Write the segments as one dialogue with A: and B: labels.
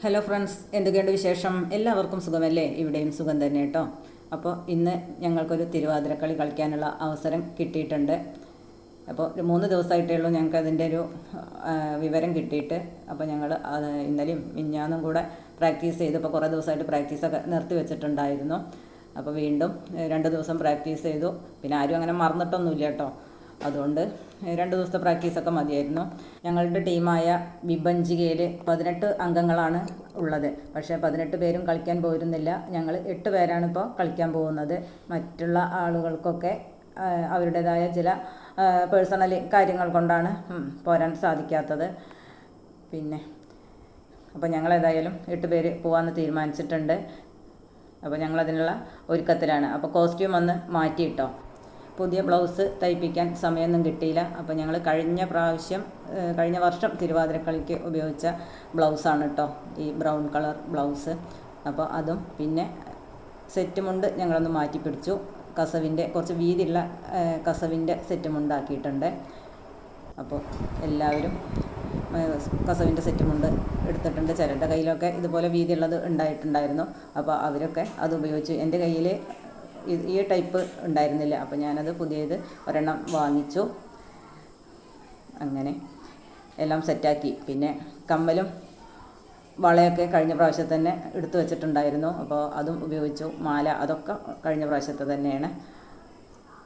A: Hello friends എന്തൊക്കെയുണ്ട് വിശേഷം? എല്ലാവർക്കും സുഖമല്ലേ? ഇവിടെയും സുഖം തന്നെ കേട്ടോ. അപ്പോൾ ഇന്ന് ഞങ്ങൾക്കൊരു തിരുവാതിരക്കളി കളിക്കാനുള്ള അവസരം കിട്ടിയിട്ടുണ്ട്. അപ്പോൾ ഒരു മൂന്ന് ദിവസമായിട്ടേ ഉള്ളൂ ഞങ്ങൾക്ക് അതിന്റെ ഒരു വിവരം കിട്ടിയിട്ട്. അപ്പോൾ ഞങ്ങൾ ഇന്നലെയും മിഞ്ഞാന്നും കൂടെ പ്രാക്ടീസ് ചെയ്തു ഇപ്പോൾ കുറേ ദിവസമായിട്ട് പ്രാക്ടീസൊക്കെ നിർത്തി വെച്ചിട്ടുണ്ടായിരുന്നു. അപ്പോൾ വീണ്ടും രണ്ട് ദിവസം പ്രാക്ടീസ് ചെയ്തു. പിന്നെ ആരും അങ്ങനെ മറന്നിട്ടൊന്നുമില്ല കേട്ടോ. അതുകൊണ്ട് രണ്ട് ദിവസത്തെ പ്രാക്ടീസൊക്കെ മതിയായിരുന്നു. ഞങ്ങളുടെ ടീമായ വിഭഞ്ചികയിൽ പതിനെട്ട് അംഗങ്ങളാണ് ഉള്ളത്. പക്ഷേ പതിനെട്ട് പേരും കളിക്കാൻ പോയിരുന്നില്ല. ഞങ്ങൾ എട്ട് പേരാണ് ഇപ്പോൾ കളിക്കാൻ പോകുന്നത്. മറ്റുള്ള ആളുകൾക്കൊക്കെ അവരുടേതായ ചില പേഴ്സണൽ കാര്യങ്ങൾ കൊണ്ടാണ് പോരാൻ സാധിക്കാത്തത്. പിന്നെ അപ്പോൾ ഞങ്ങൾ ഏതായാലും എട്ട് പേര് പോകാമെന്ന് തീരുമാനിച്ചിട്ടുണ്ട്. അപ്പോൾ ഞങ്ങൾ അതിനുള്ള ഒരുക്കത്തിലാണ്. അപ്പോൾ കോസ്റ്റ്യൂം ഒന്ന് മാറ്റിയിട്ടോ? പുതിയ ബ്ലൗസ് തയ്പ്പിക്കാൻ സമയമൊന്നും കിട്ടിയില്ല. അപ്പോൾ ഞങ്ങൾ കഴിഞ്ഞ പ്രാവശ്യം കഴിഞ്ഞ വർഷം തിരുവാതിരക്കളിക്ക് ഉപയോഗിച്ച ബ്ലൗസാണ് കേട്ടോ ഈ ബ്രൗൺ കളർ ബ്ലൗസ്. അപ്പോൾ അതും പിന്നെ സെറ്റ് മുണ്ട് ഞങ്ങളൊന്ന് മാറ്റി പിടിച്ചു. കസവിന്റെ കുറച്ച് വീതിയുള്ള കസവിന്റെ സെറ്റ് മുണ്ടാക്കിയിട്ടുണ്ട് അപ്പോൾ എല്ലാവരും കസവിന്റെ സെറ്റ് മുണ്ട് എടുത്തിട്ടുണ്ട്. ചിലരുടെ കയ്യിലൊക്കെ ഇതുപോലെ വീതിയുള്ളത് ഉണ്ടായിട്ടുണ്ടായിരുന്നു. അപ്പോൾ അവരൊക്കെ അത് ഉപയോഗിച്ചു. എന്റെ കയ്യിൽ ഈ ടൈപ്പ് ഉണ്ടായിരുന്നില്ല. അപ്പോൾ ഞാനത് പുതിയത് ഒരെണ്ണം വാങ്ങിച്ചു. അങ്ങനെ എല്ലാം സെറ്റാക്കി. പിന്നെ കമ്മലും വളയൊക്കെ കഴിഞ്ഞ പ്രാവശ്യം തന്നെ എടുത്തു വെച്ചിട്ടുണ്ടായിരുന്നു. അപ്പോൾ അതും ഉപയോഗിച്ചു. മാല അതൊക്കെ കഴിഞ്ഞ പ്രാവശ്യത്തെ തന്നെയാണ്.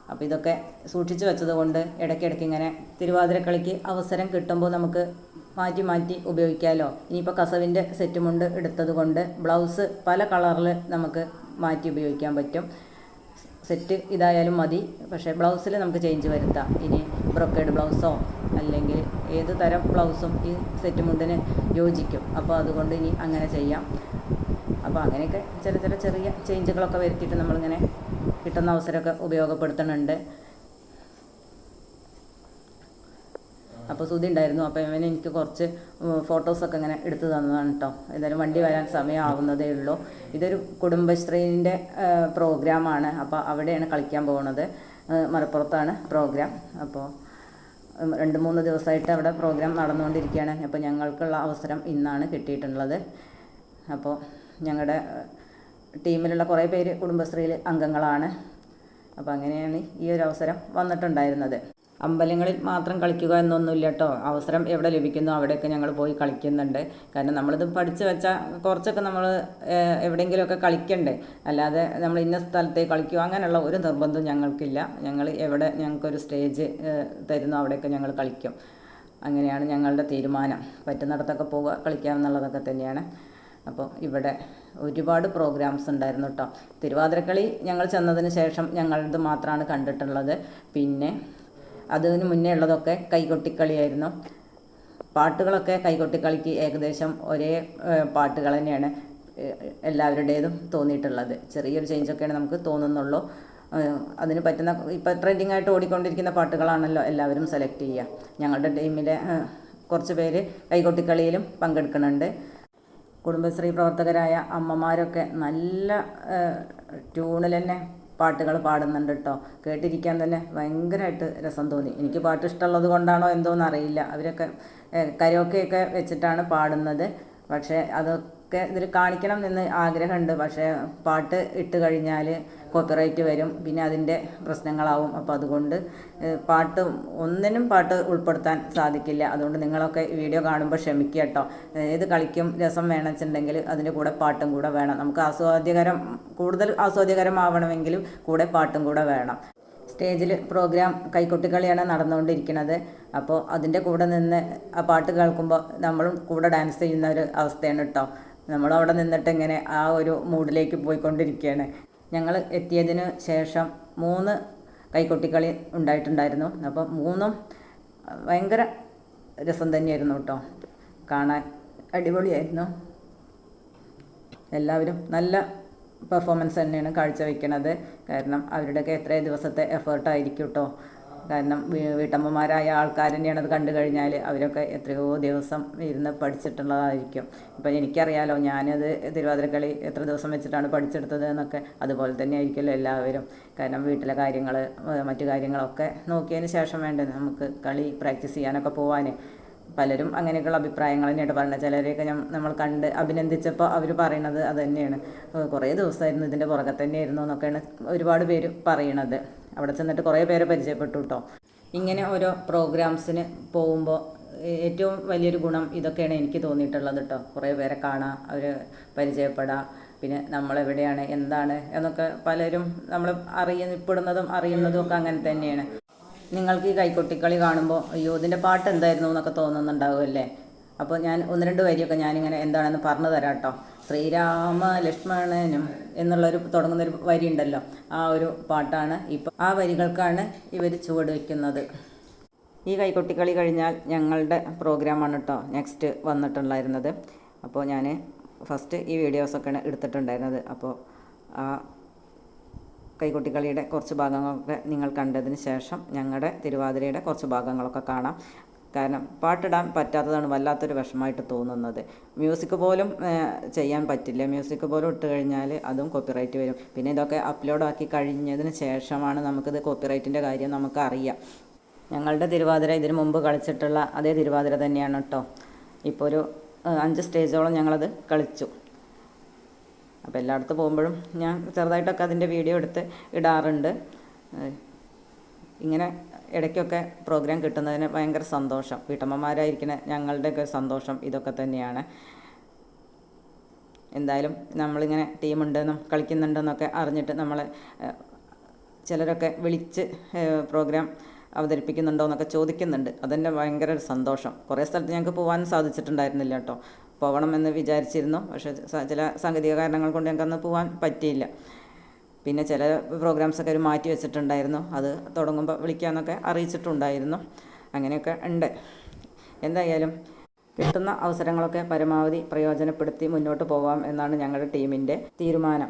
A: അപ്പോൾ ഇതൊക്കെ സൂക്ഷിച്ചു വെച്ചതുകൊണ്ട് ഇടയ്ക്കിടയ്ക്ക് ഇങ്ങനെ തിരുവാതിരക്കളിക്ക് അവസരം കിട്ടുമ്പോൾ നമുക്ക് മാറ്റി മാറ്റി ഉപയോഗിക്കാമല്ലോ ഇനിയിപ്പോൾ കസവിന്റെ സെറ്റുമുണ്ട് എടുത്തത് കൊണ്ട് ബ്ലൗസ് പല കളറിൽ നമുക്ക് മാറ്റി ഉപയോഗിക്കാൻ പറ്റും. സെറ്റ് ഇതായാലും മതി. പക്ഷേ ബ്ലൗസിൽ നമുക്ക് ചേഞ്ച് വരുത്താം. ഇനി ബ്രൊക്കേഡ് ബ്ലൗസോ അല്ലെങ്കിൽ ഏത് തരം ബ്ലൗസും ഈ സെറ്റ് മുണ്ടിന് യോജിക്കും. അപ്പോൾ അതുകൊണ്ട് ഇനി അങ്ങനെ ചെയ്യാം. അപ്പോൾ അങ്ങനെയൊക്കെ ചെറിയ ചെറിയ ചെറിയ ചേഞ്ചുകളൊക്കെ വരുത്തിയിട്ട് നമ്മളിങ്ങനെ കിട്ടുന്ന അവസരമൊക്കെ ഉപയോഗപ്പെടുത്തുന്നുണ്ട്. അപ്പോൾ സുധി ഉണ്ടായിരുന്നു. അപ്പോൾ ഇവൻ എനിക്ക് കുറച്ച് ഫോട്ടോസൊക്കെ ഇങ്ങനെ എടുത്തു തന്നതാണ് കേട്ടോ എന്തായാലും വണ്ടി വരാൻ സമയമാവുന്നതേ ഉള്ളൂ. ഇതൊരു കുടുംബശ്രീന്റെ പ്രോഗ്രാമാണ് അപ്പോൾ അവിടെയാണ് കളിക്കാൻ പോകുന്നത് മലപ്പുറത്താണ് പ്രോഗ്രാം അപ്പോൾ രണ്ട് മൂന്ന് ദിവസമായിട്ട് അവിടെ പ്രോഗ്രാം നടന്നുകൊണ്ടിരിക്കുകയാണ്. അപ്പോൾ ഞങ്ങൾക്കുള്ള അവസരം ഇന്നാണ് കിട്ടിയിട്ടുള്ളത്. അപ്പോൾ ഞങ്ങളുടെ ടീമിലുള്ള കുറേ പേര് കുടുംബശ്രീയിൽ അംഗങ്ങളാണ്. അപ്പോൾ അങ്ങനെയാണ് ഈ ഒരു അവസരം വന്നിട്ടുണ്ടായിരുന്നത്. അമ്പലങ്ങളിൽ മാത്രം കളിക്കുക എന്നൊന്നുമില്ല കേട്ടോ. അവസരം എവിടെ ലഭിക്കുന്നു അവിടെയൊക്കെ ഞങ്ങൾ പോയി കളിക്കുന്നുണ്ട്. കാരണം നമ്മളിത് പഠിച്ചു വെച്ചാൽ കുറച്ചൊക്കെ നമ്മൾ എവിടെയെങ്കിലുമൊക്കെ കളിക്കണ്ടേ. അല്ലാതെ നമ്മൾ ഇന്ന സ്ഥലത്തേ കളിക്കുക അങ്ങനെയുള്ള ഒരു നിർബന്ധം ഞങ്ങൾക്കില്ല. ഞങ്ങൾ എവിടെ ഞങ്ങൾക്കൊരു സ്റ്റേജ് തരുന്നു അവിടെയൊക്കെ ഞങ്ങൾ കളിക്കും. അങ്ങനെയാണ് ഞങ്ങളുടെ തീരുമാനം. പറ്റുന്നിടത്തൊക്കെ പോവുക കളിക്കാം എന്നുള്ളതൊക്കെ തന്നെയാണ്. അപ്പോൾ ഇവിടെ ഒരുപാട് പ്രോഗ്രാംസ് ഉണ്ടായിരുന്നു കേട്ടോ. തിരുവാതിരക്കളി ഞങ്ങൾ ചെന്നതിന് ശേഷം ഞങ്ങളത് മാത്രമാണ് കണ്ടിട്ടുള്ളത്. പിന്നെ അതിന് മുന്നേ ഉള്ളതൊക്കെ കൈകൊട്ടിക്കളിയായിരുന്നു. പാട്ടുകളൊക്കെ കൈകൊട്ടിക്കളിക്ക് ഏകദേശം ഒരേ പാട്ടുകൾ തന്നെയാണ് എല്ലാവരുടേതും തോന്നിയിട്ടുള്ളത്. ചെറിയൊരു ചേഞ്ചൊക്കെയാണ് നമുക്ക് തോന്നുന്നുള്ളൂ. അതിന് പറ്റുന്ന ഇപ്പം ട്രെൻഡിങ് ആയിട്ട് ഓടിക്കൊണ്ടിരിക്കുന്ന പാട്ടുകളാണല്ലോ എല്ലാവരും സെലക്ട് ചെയ്യുക. ഞങ്ങളുടെ ടീമിലെ കുറച്ച് പേര് കൈകൊട്ടിക്കളിയിലും പങ്കെടുക്കുന്നുണ്ട്. കുടുംബശ്രീ പ്രവർത്തകരായ അമ്മമാരൊക്കെ നല്ല ട്യൂണിൽ തന്നെ പാട്ടുകൾ പാടുന്നുണ്ട് കേട്ടോ കേട്ടിരിക്കാൻ തന്നെ ഭയങ്കരമായിട്ട് രസം തോന്നി. എനിക്ക് പാട്ട് ഇഷ്ടമുള്ളത് കൊണ്ടാണോ എന്തോന്നറിയില്ല അവരൊക്കെ കരോക്കെയൊക്കെ വെച്ചിട്ടാണ് പാടുന്നത്. പക്ഷേ അതൊക്കെ ഇതിൽ കാണിക്കണം എന്ന് ആഗ്രഹമുണ്ട്. പക്ഷേ പാട്ട് ഇട്ട് കഴിഞ്ഞാൽ കോപ്പിറൈറ്റ് വരും. പിന്നെ അതിന്റെ പ്രശ്നങ്ങളാവും. അപ്പോൾ അതുകൊണ്ട് പാട്ട് ഒന്നിനും പാട്ട് ഉൾപ്പെടുത്താൻ സാധിക്കില്ല. അതുകൊണ്ട് നിങ്ങളൊക്കെ വീഡിയോ കാണുമ്പോൾ ക്ഷമിക്കുക കേട്ടോ. ഏത് കളിക്കും രസം വേണമെന്നുണ്ടെങ്കിൽ അതിന്റെ കൂടെ പാട്ടും കൂടെ വേണം. നമുക്ക് ആസ്വാദ്യകരം കൂടുതൽ ആസ്വാദ്യകരമാവണമെങ്കിലും കൂടെ പാട്ടും കൂടെ വേണം. സ്റ്റേജിൽ പ്രോഗ്രാം കൈക്കൊട്ടിക്കളിയാണ് നടന്നുകൊണ്ടിരിക്കുന്നത്. അപ്പോൾ അതിന്റെ കൂടെ നിന്ന് ആ പാട്ട് കേൾക്കുമ്പോൾ നമ്മളും കൂടെ ഡാൻസ് ചെയ്യുന്ന ഒരു അവസ്ഥയാണ് കേട്ടോ. നമ്മളും അവിടെ നിന്നിട്ട് ഇങ്ങനെ ആ ഒരു മൂഡിലേക്ക് പോയിക്കൊണ്ടിരിക്കുകയാണ്. ഞങ്ങൾ എത്തിയതിന് ശേഷം മൂന്ന് കൈക്കൊട്ടിക്കളി ഉണ്ടായിട്ടുണ്ടായിരുന്നു. അപ്പം മൂന്നും ഭയങ്കര രസം തന്നെയായിരുന്നു കേട്ടോ. കാണാൻ അടിപൊളിയായിരുന്നു. എല്ലാവരും നല്ല പെർഫോമൻസ് തന്നെയാണ് കാഴ്ചവെക്കുന്നത് കാരണം അവരുടെയൊക്കെ എത്രയോ ദിവസത്തെ എഫേർട്ടായിരിക്കും കേട്ടോ. കാരണം വീട്ടമ്മമാരായ ആൾക്കാർ തന്നെയാണ് അത് കണ്ടു കഴിഞ്ഞാൽ അവരൊക്കെ എത്രയോ ദിവസം ഇരുന്ന് പഠിച്ചിട്ടുള്ളതായിരിക്കും. ഇപ്പം എനിക്കറിയാലോ ഞാനത് തിരുവാതിരക്കളി എത്ര ദിവസം വെച്ചിട്ടാണ് പഠിച്ചെടുത്തത് എന്നൊക്കെ. അതുപോലെ തന്നെ ആയിരിക്കുമല്ലോ എല്ലാവരും. കാരണം വീട്ടിലെ കാര്യങ്ങൾ മറ്റു കാര്യങ്ങളൊക്കെ നോക്കിയതിന് ശേഷം വേണ്ടത് നമുക്ക് കളി പ്രാക്ടീസ് ചെയ്യാനൊക്കെ പോവാൻ പലരും അങ്ങനെയൊക്കെയുള്ള അഭിപ്രായങ്ങൾ തന്നെയാണ് പറയുന്നത് ചിലരെയൊക്കെ നമ്മൾ കണ്ട് അഭിനന്ദിച്ചപ്പോൾ അവർ പറയണത് അത് തന്നെയാണ്. കുറേ ദിവസമായിരുന്നു ഇതിന്റെ പുറകെ തന്നെയായിരുന്നു എന്നൊക്കെയാണ് ഒരുപാട് പേര് പറയണത്. അവിടെ ചെന്നിട്ട് കുറേ പേരെ പരിചയപ്പെട്ടു കേട്ടോ. ഇങ്ങനെ ഓരോ പ്രോഗ്രാംസിന് പോകുമ്പോൾ ഏറ്റവും വലിയൊരു ഗുണം ഇതൊക്കെയാണ് എനിക്ക് തോന്നിയിട്ടുള്ളത് കേട്ടോ. കുറേ പേരെ കാണാം അവർ പരിചയപ്പെടാം. പിന്നെ നമ്മളെവിടെയാണ് എന്താണ് എന്നൊക്കെ പലരും നമ്മൾ അറിയപ്പെടുന്നതും അറിയുന്നതും ഒക്കെ അങ്ങനെ തന്നെയാണ്. നിങ്ങൾക്ക് ഈ കൈക്കൊട്ടിക്കളി കാണുമ്പോൾ അയ്യോ ഇതിന്റെ പാട്ട് എന്തായിരുന്നു എന്നൊക്കെ തോന്നുന്നുണ്ടാവുമല്ലേ? അപ്പോൾ ഞാൻ ഒന്ന് രണ്ട് വരിയൊക്കെ ഞാനിങ്ങനെ എന്താണെന്ന് പറഞ്ഞു തരാം കേട്ടോ ശ്രീരാമ ലക്ഷ്മണനും എന്നുള്ളൊരു തുടങ്ങുന്നൊരു വരി ഉണ്ടല്ലോ. ആ ഒരു പാട്ടാണ് ഇപ്പം ആ വരികൾക്കാണ് ഇവർ ചുവട് വയ്ക്കുന്നത് ഈ കൈകൊട്ടിക്കളി കഴിഞ്ഞാൽ ഞങ്ങളുടെ പ്രോഗ്രാമാണ് കേട്ടോ നെക്സ്റ്റ് വന്നിട്ടുണ്ടായിരുന്നത്. അപ്പോൾ ഞാൻ ഫസ്റ്റ് ഈ വീഡിയോസൊക്കെയാണ് എടുത്തിട്ടുണ്ടായിരുന്നത്. അപ്പോൾ ആ കൈകൊട്ടിക്കളിയുടെ കുറച്ച് ഭാഗങ്ങളൊക്കെ നിങ്ങൾ കണ്ടതിന് ശേഷം ഞങ്ങളുടെ തിരുവാതിരയുടെ കുറച്ച് ഭാഗങ്ങളൊക്കെ കാണാം. കാരണം പാട്ടിടാൻ പറ്റാത്തതാണ് വല്ലാത്തൊരു വിഷമമായിട്ട് തോന്നുന്നത്. മ്യൂസിക് പോലും ചെയ്യാൻ പറ്റില്ല. മ്യൂസിക് പോലും ഇട്ട് കഴിഞ്ഞാൽ അതും കോപ്പിറൈറ്റ് വരും. പിന്നെ ഇതൊക്കെ അപ്ലോഡ് ആക്കി കഴിഞ്ഞതിന് ശേഷമാണ് നമുക്കിത് കോപ്പിറൈറ്റിന്റെ കാര്യം നമുക്ക് അറിയാം ഞങ്ങളുടെ തിരുവാതിര ഇതിനു മുമ്പ് കളിച്ചിട്ടുള്ള അതേ തിരുവാതിര തന്നെയാണ് കേട്ടോ. ഇപ്പോൾ ഒരു അഞ്ച് സ്റ്റേജോളം ഞങ്ങളത് കളിച്ചു. അപ്പോൾ എല്ലായിടത്തും പോകുമ്പോഴും ഞാൻ ചെറുതായിട്ടൊക്കെ അതിന്റെ വീഡിയോ എടുത്ത് ഇടാറുണ്ട്. ഇങ്ങനെ ഇടയ്ക്കൊക്കെ പ്രോഗ്രാം കിട്ടുന്നതിന് ഭയങ്കര സന്തോഷം. വീട്ടമ്മമാരായിരിക്കുന്ന ഞങ്ങളുടെയൊക്കെ സന്തോഷം ഇതൊക്കെ തന്നെയാണ്. എന്തായാലും നമ്മളിങ്ങനെ ടീമുണ്ടെന്നും കളിക്കുന്നുണ്ടെന്നൊക്കെ അറിഞ്ഞിട്ട് നമ്മൾ ചിലരൊക്കെ വിളിച്ച് പ്രോഗ്രാം അവതരിപ്പിക്കുന്നുണ്ടോ എന്നൊക്കെ ചോദിക്കുന്നുണ്ട്. അതെന്നെ ഭയങ്കര ഒരു സന്തോഷം. കുറേ സ്ഥലത്ത് ഞങ്ങൾക്ക് പോകാൻ സാധിച്ചിട്ടുണ്ടായിരുന്നില്ല കേട്ടോ. പോകണം എന്ന് വിചാരിച്ചിരുന്നു. പക്ഷേ ചില സാങ്കേതിക കാരണങ്ങൾ കൊണ്ട് ഞങ്ങൾക്ക് അന്ന് പോകാൻ പറ്റിയില്ല. പിന്നെ ചില പ്രോഗ്രാംസൊക്കെ ഒരു മാറ്റി വെച്ചിട്ടുണ്ടായിരുന്നു. അത് തുടങ്ങുമ്പോൾ വിളിക്കാമെന്നൊക്കെ അറിയിച്ചിട്ടുണ്ടായിരുന്നു. അങ്ങനെയൊക്കെ ഉണ്ട്. എന്തായാലും കിട്ടുന്ന അവസരങ്ങളൊക്കെ പരമാവധി പ്രയോജനപ്പെടുത്തി മുന്നോട്ട് പോകാം എന്നാണ് ഞങ്ങളുടെ ടീമിന്റെ തീരുമാനം.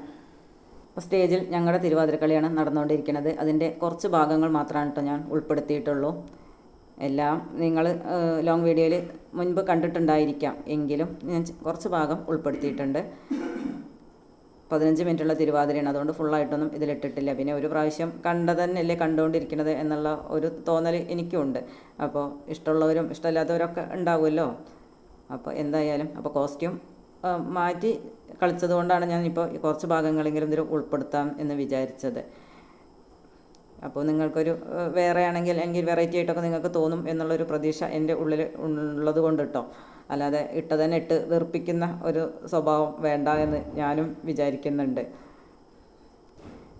A: അപ്പോൾ സ്റ്റേജിൽ ഞങ്ങളുടെ തിരുവാതിരക്കളിയാണ് നടന്നുകൊണ്ടിരിക്കുന്നത്. അതിന്റെ കുറച്ച് ഭാഗങ്ങൾ മാത്രമാണ് കേട്ടോ ഞാൻ ഉൾപ്പെടുത്തിയിട്ടുള്ളൂ. എല്ലാം നിങ്ങൾ ലോങ് വീഡിയോയിൽ മുൻപ് കണ്ടിട്ടുണ്ടായിരിക്കാം. എങ്കിലും ഞാൻ കുറച്ച് ഭാഗം ഉൾപ്പെടുത്തിയിട്ടുണ്ട്. പതിനഞ്ച് മിനിറ്റുള്ള തിരുവാതിരയാണ്. അതുകൊണ്ട് ഫുള്ളായിട്ടൊന്നും ഇതിലിട്ടിട്ടില്ല. പിന്നെ ഒരു പ്രാവശ്യം കണ്ടത് തന്നെയല്ലേ കണ്ടുകൊണ്ടിരിക്കുന്നത് എന്നുള്ള ഒരു തോന്നൽ എനിക്കുണ്ട്. അപ്പോൾ ഇഷ്ടമുള്ളവരും ഇഷ്ടമില്ലാത്തവരൊക്കെ ഉണ്ടാവുമല്ലോ? അപ്പോൾ എന്തായാലും അപ്പോൾ കോസ്റ്റ്യൂം മാറ്റി കളിച്ചത് കൊണ്ടാണ് ഞാനിപ്പോൾ കുറച്ച് ഭാഗങ്ങളെങ്കിലും ഇതിൽ ഉൾപ്പെടുത്താം എന്ന് വിചാരിച്ചത്. അപ്പോൾ നിങ്ങൾക്കൊരു വേറെ ആണെങ്കിൽ എങ്കിൽ വെറൈറ്റി ആയിട്ടൊക്കെ നിങ്ങൾക്ക് തോന്നും എന്നുള്ളൊരു പ്രതീക്ഷ എന്റെ ഉള്ളിൽ ഉള്ളത് കൊണ്ട് കേട്ടോ. അല്ലാതെ ഇട്ടതന്നെ ഇട്ട് വെറുപ്പിക്കുന്ന ഒരു സ്വഭാവം വേണ്ട എന്ന് ഞാനും വിചാരിക്കുന്നുണ്ട്.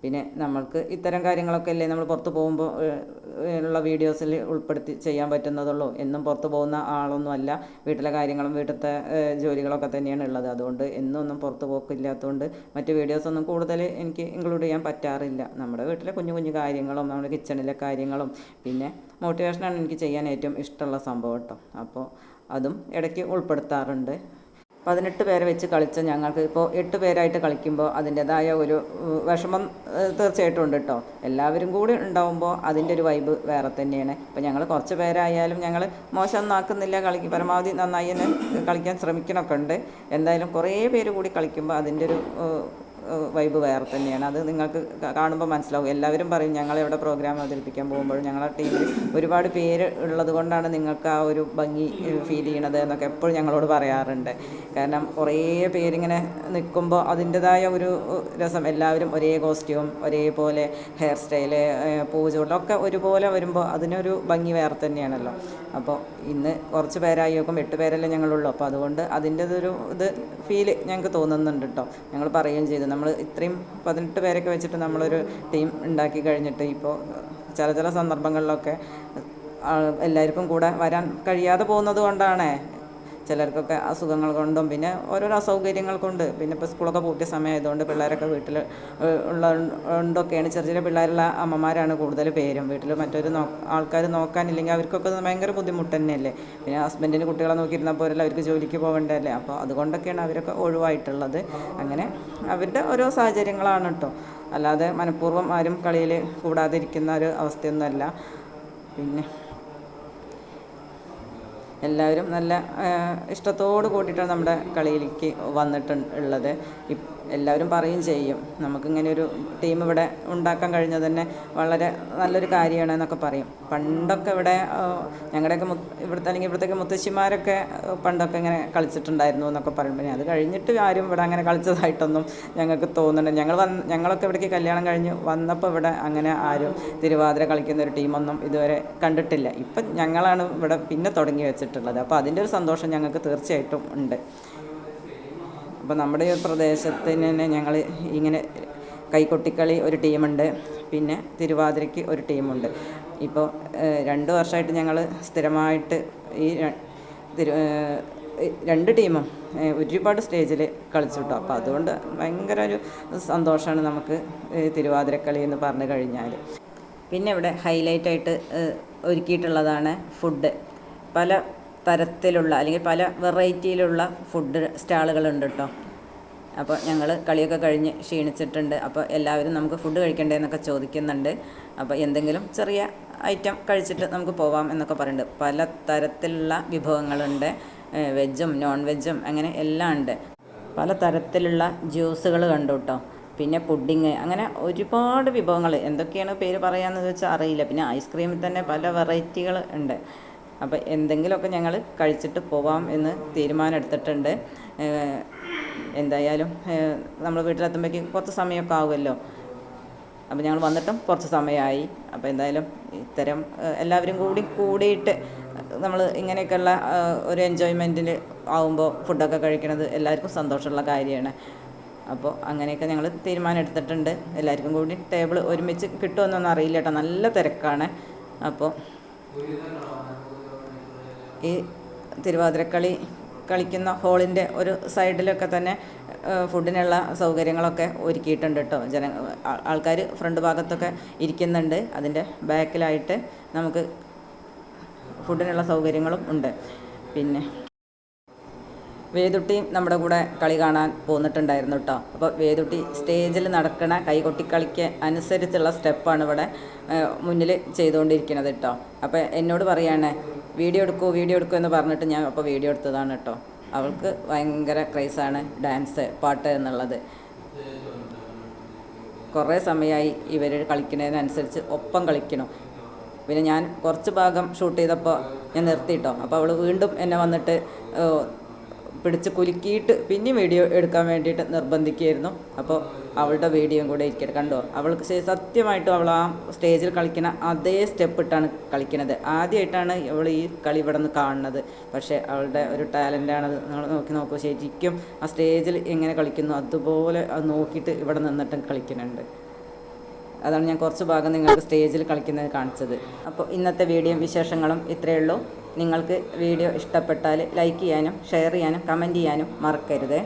A: പിന്നെ നമ്മൾക്ക് ഇത്തരം കാര്യങ്ങളൊക്കെ അല്ലേ നമ്മൾ പുറത്ത് പോകുമ്പോൾ ഉള്ള വീഡിയോസിൽ ഉൾപ്പെടുത്തി ചെയ്യാൻ പറ്റുന്നതുള്ളൂ. എന്നും പുറത്ത് പോകുന്ന ആളൊന്നും അല്ല. വീട്ടിലെ കാര്യങ്ങളും വീട്ടിലത്തെ ജോലികളൊക്കെ തന്നെയാണ് ഉള്ളത്. അതുകൊണ്ട് എന്നും ഒന്നും പുറത്ത് പോക്കില്ലാത്തതുകൊണ്ട് മറ്റ് വീഡിയോസൊന്നും കൂടുതൽ എനിക്ക് ഇൻക്ലൂഡ് ചെയ്യാൻ പറ്റാറില്ല. നമ്മുടെ വീട്ടിലെ കുഞ്ഞു കുഞ്ഞു കാര്യങ്ങളും നമ്മുടെ കിച്ചണിലെ കാര്യങ്ങളും. പിന്നെ മോട്ടിവേഷനാണ് എനിക്ക് ചെയ്യാൻ ഏറ്റവും ഇഷ്ടമുള്ള സംഭവം കേട്ടോ. അപ്പോൾ അതും ഇടയ്ക്ക് ഉൾപ്പെടുത്താറുണ്ട്. പതിനെട്ട് പേരെ വെച്ച് കളിച്ച ഞങ്ങൾക്ക് ഇപ്പോൾ എട്ട് പേരായിട്ട് കളിക്കുമ്പോൾ അതിന്റെതായ ഒരു വിഷമം തീർച്ചയായിട്ടും ഉണ്ട് കേട്ടോ എല്ലാവരും കൂടി ഉണ്ടാവുമ്പോൾ അതിന്റെ ഒരു വൈബ് വേറെ തന്നെയാണ്. ഇപ്പോൾ ഞങ്ങൾ കുറച്ച് പേരായാലും ഞങ്ങൾ മോശം ആക്കുന്നില്ല കളി പരമാവധി നന്നായി തന്നെ കളിക്കാൻ ശ്രമിക്കണമൊക്കെ ഉണ്ട്. എന്തായാലും കുറേ പേര് കൂടി കളിക്കുമ്പോൾ അതിന്റെ ഒരു വൈബ് വേറെ തന്നെയാണ്. അത് നിങ്ങൾക്ക് കാണുമ്പോൾ മനസ്സിലാവും. എല്ലാവരും പറയും ഞങ്ങളെവിടെ പ്രോഗ്രാം അവതരിപ്പിക്കാൻ പോകുമ്പോൾ ഞങ്ങളുടെ ടീമിൽ ഒരുപാട് പേര് ഉള്ളത് കൊണ്ടാണ് നിങ്ങൾക്ക് ആ ഒരു ഭംഗി ഫീൽ ചെയ്യണത് എന്നൊക്കെ എപ്പോഴും ഞങ്ങളോട് പറയാറുണ്ട്. കാരണം കുറേ പേരിങ്ങനെ നിൽക്കുമ്പോൾ അതിന്റെതായ ഒരു രസം. എല്ലാവരും ഒരേ കോസ്റ്റ്യൂം ഒരേപോലെ ഹെയർ സ്റ്റൈൽ പൂജകളൊക്കെ ഒരുപോലെ വരുമ്പോൾ അതിനൊരു ഭംഗി വേറെ തന്നെയാണല്ലോ. അപ്പോൾ ഇന്ന് കുറച്ച് പേരായി നോക്കും എട്ട് പേരല്ലേ ഞങ്ങളുള്ളൂ. അപ്പോൾ അതുകൊണ്ട് അതിന്റെതൊരു ഇത് ഫീൽ ഞങ്ങൾക്ക് തോന്നുന്നുണ്ട് കേട്ടോ ഞങ്ങൾ പറയുകയും ചെയ്തു. നമ്മൾ ഇത്രയും പതിനെട്ട് പേരൊക്കെ വെച്ചിട്ട് നമ്മളൊരു ടീം ഉണ്ടാക്കി കഴിഞ്ഞിട്ട് ഇപ്പോൾ ചില ചില സന്ദർഭങ്ങളിലൊക്കെ എല്ലാവർക്കും കൂടെ വരാൻ കഴിയാതെ പോകുന്നത് കൊണ്ടാണ് ചിലർക്കൊക്കെ അസുഖങ്ങൾ കൊണ്ടും പിന്നെ ഓരോരോ അസൗകര്യങ്ങൾ കൊണ്ട് പിന്നെ ഇപ്പോൾ സ്കൂളൊക്കെ പൂട്ടിയ സമയമായതുകൊണ്ട് പിള്ളേരൊക്കെ വീട്ടിൽ ഉള്ള ഉണ്ടൊക്കെയാണ്. ചെറിയ ചെറിയ പിള്ളേരുള്ള അമ്മമാരാണ് കൂടുതൽ പേരും. വീട്ടിൽ മറ്റൊരു നോ ആൾക്കാർ നോക്കാനില്ലെങ്കിൽ അവർക്കൊക്കെ ഭയങ്കര ബുദ്ധിമുട്ട് തന്നെയല്ലേ? പിന്നെ ഹസ്ബൻഡിന് കുട്ടികളെ നോക്കിയിരുന്നാൽ പോരല്ല അവർക്ക് ജോലിക്ക് പോകേണ്ടതല്ലേ? അപ്പോൾ അതുകൊണ്ടൊക്കെയാണ് അവരൊക്കെ ഒഴിവായിട്ടുള്ളത്. അങ്ങനെ അവരുടെ ഓരോ സാഹചര്യങ്ങളാണ് കേട്ടോ. അല്ലാതെ മനഃപൂർവം ആരും കളിയിൽ കൂടാതിരിക്കുന്ന ഒരു അവസ്ഥയൊന്നുമല്ല. പിന്നെ എല്ലാവരും നല്ല ഇഷ്ടത്തോട് കൂടിയിട്ടാണ് നമ്മുടെ കളിയിലേക്ക് വന്നിട്ട് ഉള്ളത്. എല്ലാവരും പറയും ചെയ്യും. നമുക്കിങ്ങനെ ഒരു ടീം ഇവിടെ ഉണ്ടാക്കാൻ കഴിഞ്ഞത് തന്നെ വളരെ നല്ലൊരു കാര്യമാണ് എന്നൊക്കെ പറയും. പണ്ടൊക്കെ ഇവിടെ ഞങ്ങളുടെയൊക്കെ മു ഇവിടുത്തെ അല്ലെങ്കിൽ ഇവിടുത്തെ മുത്തശ്ശിമാരൊക്കെ പണ്ടൊക്കെ ഇങ്ങനെ കളിച്ചിട്ടുണ്ടായിരുന്നു എന്നൊക്കെ പറയുമ്പോൾ അത് കഴിഞ്ഞിട്ട് ആരും ഇവിടെ അങ്ങനെ കളിച്ചതായിട്ടൊന്നും ഞങ്ങൾക്ക് തോന്നുന്നുണ്ട് ഞങ്ങൾ വന്ന് ഞങ്ങളൊക്കെ ഇവിടേക്ക് കല്യാണം കഴിഞ്ഞ് വന്നപ്പോൾ ഇവിടെ അങ്ങനെ ആരും തിരുവാതിര കളിക്കുന്ന ഒരു ടീമൊന്നും ഇതുവരെ കണ്ടിട്ടില്ല. ഇപ്പം ഞങ്ങളാണ് ഇവിടെ പിന്നെ തുടങ്ങി വെച്ചിട്ടുള്ളത് അപ്പോൾ അതിന്റെ ഒരു സന്തോഷം ഞങ്ങൾക്ക് തീർച്ചയായിട്ടും ഉണ്ട്. അപ്പോൾ നമ്മുടെ ഈ പ്രദേശത്തിന് തന്നെ ഞങ്ങൾ ഇങ്ങനെ കൈകൊട്ടിക്കളി ഒരു ടീമുണ്ട്. പിന്നെ തിരുവാതിരയ്ക്ക് ഒരു ടീമുണ്ട്. ഇപ്പോൾ രണ്ട് വർഷമായിട്ട് ഞങ്ങൾ സ്ഥിരമായിട്ട് ഈ തിരു രണ്ട് ടീമും ഒരുപാട് സ്റ്റേജിൽ കളിച്ചു കിട്ടും. അപ്പോൾ അതുകൊണ്ട് ഭയങ്കര ഒരു സന്തോഷമാണ് നമുക്ക് തിരുവാതിരക്കളി എന്ന് പറഞ്ഞു കഴിഞ്ഞാൽ. പിന്നെ ഇവിടെ ഹൈലൈറ്റായിട്ട് ഒരുക്കിയിട്ടുള്ളതാണ് ഫുഡ്. പല തരത്തിലുള്ള അല്ലെങ്കിൽ പല വെറൈറ്റിയിലുള്ള ഫുഡ് സ്റ്റാളുകളുണ്ട് കേട്ടോ അപ്പോൾ ഞങ്ങൾ കളിയൊക്കെ കഴിഞ്ഞ് ക്ഷീണിച്ചിട്ടുണ്ട്. അപ്പോൾ എല്ലാവരും നമുക്ക് ഫുഡ് കഴിക്കണ്ടേ എന്നൊക്കെ ചോദിക്കുന്നുണ്ട്. അപ്പോൾ എന്തെങ്കിലും ചെറിയ ഐറ്റം കഴിച്ചിട്ട് നമുക്ക് പോവാം എന്നൊക്കെ പറയുന്നുണ്ട്. പല തരത്തിലുള്ള വിഭവങ്ങളുണ്ട്. വെജും നോൺ വെജും അങ്ങനെ എല്ലാം ഉണ്ട്. പല തരത്തിലുള്ള ജ്യൂസുകൾ കണ്ടു കേട്ടോ പിന്നെ പുഡിങ് അങ്ങനെ ഒരുപാട് വിഭവങ്ങൾ എന്തൊക്കെയാണ് പേര് പറയാമെന്ന് വെച്ചാൽ അറിയില്ല. പിന്നെ ഐസ്ക്രീമിൽ തന്നെ പല വെറൈറ്റികൾ ഉണ്ട്. അപ്പോൾ എന്തെങ്കിലുമൊക്കെ ഞങ്ങൾ കഴിച്ചിട്ട് പോവാം എന്ന് തീരുമാനം എടുത്തിട്ടുണ്ട്. എന്തായാലും നമ്മൾ വീട്ടിലെത്തുമ്പോഴേക്കും കുറച്ച് സമയമൊക്കെ ആവുമല്ലോ. അപ്പോൾ ഞങ്ങൾ വന്നിട്ടും കുറച്ച് സമയമായി. അപ്പോൾ എന്തായാലും ഇത്തരം എല്ലാവരും കൂടി കൂടിയിട്ട് നമ്മൾ ഇങ്ങനെയൊക്കെയുള്ള ഒരു എൻജോയ്മെന്റിൽ ആവുമ്പോൾ ഫുഡൊക്കെ കഴിക്കണത് എല്ലാവർക്കും സന്തോഷമുള്ള കാര്യമാണ്. അപ്പോൾ അങ്ങനെയൊക്കെ ഞങ്ങൾ തീരുമാനം എടുത്തിട്ടുണ്ട്. എല്ലാവർക്കും കൂടി ടേബിൾ ഒരുമിച്ച് കിട്ടുമെന്നൊന്നും അറിയില്ല കേട്ടോ. നല്ല തിരക്കാണ്. അപ്പോൾ ഈ തിരുവാതിരക്കളി കളിക്കുന്ന ഹോളിന്റെ ഒരു സൈഡിലൊക്കെ തന്നെ ഫുഡിനുള്ള സൗകര്യങ്ങളൊക്കെ ഒരുക്കിയിട്ടുണ്ട് കേട്ടോ. ജന ആൾക്കാർ ഫ്രണ്ട് ഭാഗത്തൊക്കെ ഇരിക്കുന്നുണ്ട്. അതിന്റെ ബാക്കിലായിട്ട് നമുക്ക് ഫുഡിനുള്ള സൗകര്യങ്ങളും ഉണ്ട്. പിന്നെ വേദുട്ടി നമ്മുടെ കൂടെ കളി കാണാൻ പോന്നിട്ടുണ്ടായിരുന്നു കേട്ടോ അപ്പോൾ വേദുട്ടി സ്റ്റേജിൽ നടക്കണ കൈകൊട്ടിക്കളിക്ക് അനുസരിച്ചുള്ള സ്റ്റെപ്പാണ് ഇവിടെ മുന്നിൽ ചെയ്തുകൊണ്ടിരിക്കുന്നത് കേട്ടോ അപ്പോൾ എന്നോട് പറയാണ് വീഡിയോ എടുക്കൂ വീഡിയോ എടുക്കൂ എന്ന് പറഞ്ഞിട്ട് ഞാൻ അപ്പോൾ വീഡിയോ എടുത്തതാണ് കേട്ടോ അവൾക്ക് ഭയങ്കര ക്രൈസാണ് ഡാൻസ് പാട്ട് എന്നുള്ളത്. കുറേ സമയമായി ഇവർ കളിക്കുന്നതിനനുസരിച്ച് ഒപ്പം കളിക്കണം. പിന്നെ ഞാൻ കുറച്ച് ഭാഗം ഷൂട്ട് ചെയ്തപ്പോൾ ഞാൻ നിർത്തിയിട്ടോ അപ്പോൾ അവൾ വീണ്ടും എന്നെ വന്നിട്ട് പിടിച്ച് കുലുക്കിയിട്ട് പിന്നെയും വീഡിയോ എടുക്കാൻ വേണ്ടിയിട്ട് നിർബന്ധിക്കുകയായിരുന്നു. അപ്പോൾ അവളുടെ വീഡിയോയും കൂടെ ഇരിക്കട്ടെ. കണ്ടോ? അവൾക്ക് സത്യമായിട്ടും അവൾ ആ സ്റ്റേജിൽ കളിക്കുന്ന അതേ സ്റ്റെപ്പ് ഇട്ടാണ് കളിക്കുന്നത്. ആദ്യമായിട്ടാണ് അവൾ ഈ കളി ഇവിടെ നിന്ന് കാണുന്നത്. പക്ഷേ അവളുടെ ഒരു ടാലന്റാണത് നിങ്ങൾ നോക്കി നോക്കൂ. ശരിക്കും ആ സ്റ്റേജിൽ എങ്ങനെ കളിക്കുന്നു അതുപോലെ അത് നോക്കിയിട്ട് ഇവിടെ നിന്നിട്ടും കളിക്കുന്നുണ്ട്. അതാണ് ഞാൻ കുറച്ച് ഭാഗം നിങ്ങൾക്ക് സ്റ്റേജിൽ കളിക്കുന്നത് കാണിച്ചത്. അപ്പോൾ ഇന്നത്തെ വീഡിയോ വിശേഷങ്ങളും ഇത്രയേ ഉള്ളൂ. നിങ്ങൾക്ക് വീഡിയോ ഇഷ്ടപ്പെട്ടാൽ ലൈക്ക് ചെയ്യാനും ഷെയർ ചെയ്യാനും കമന്റ് ചെയ്യാനും മറക്കരുത്.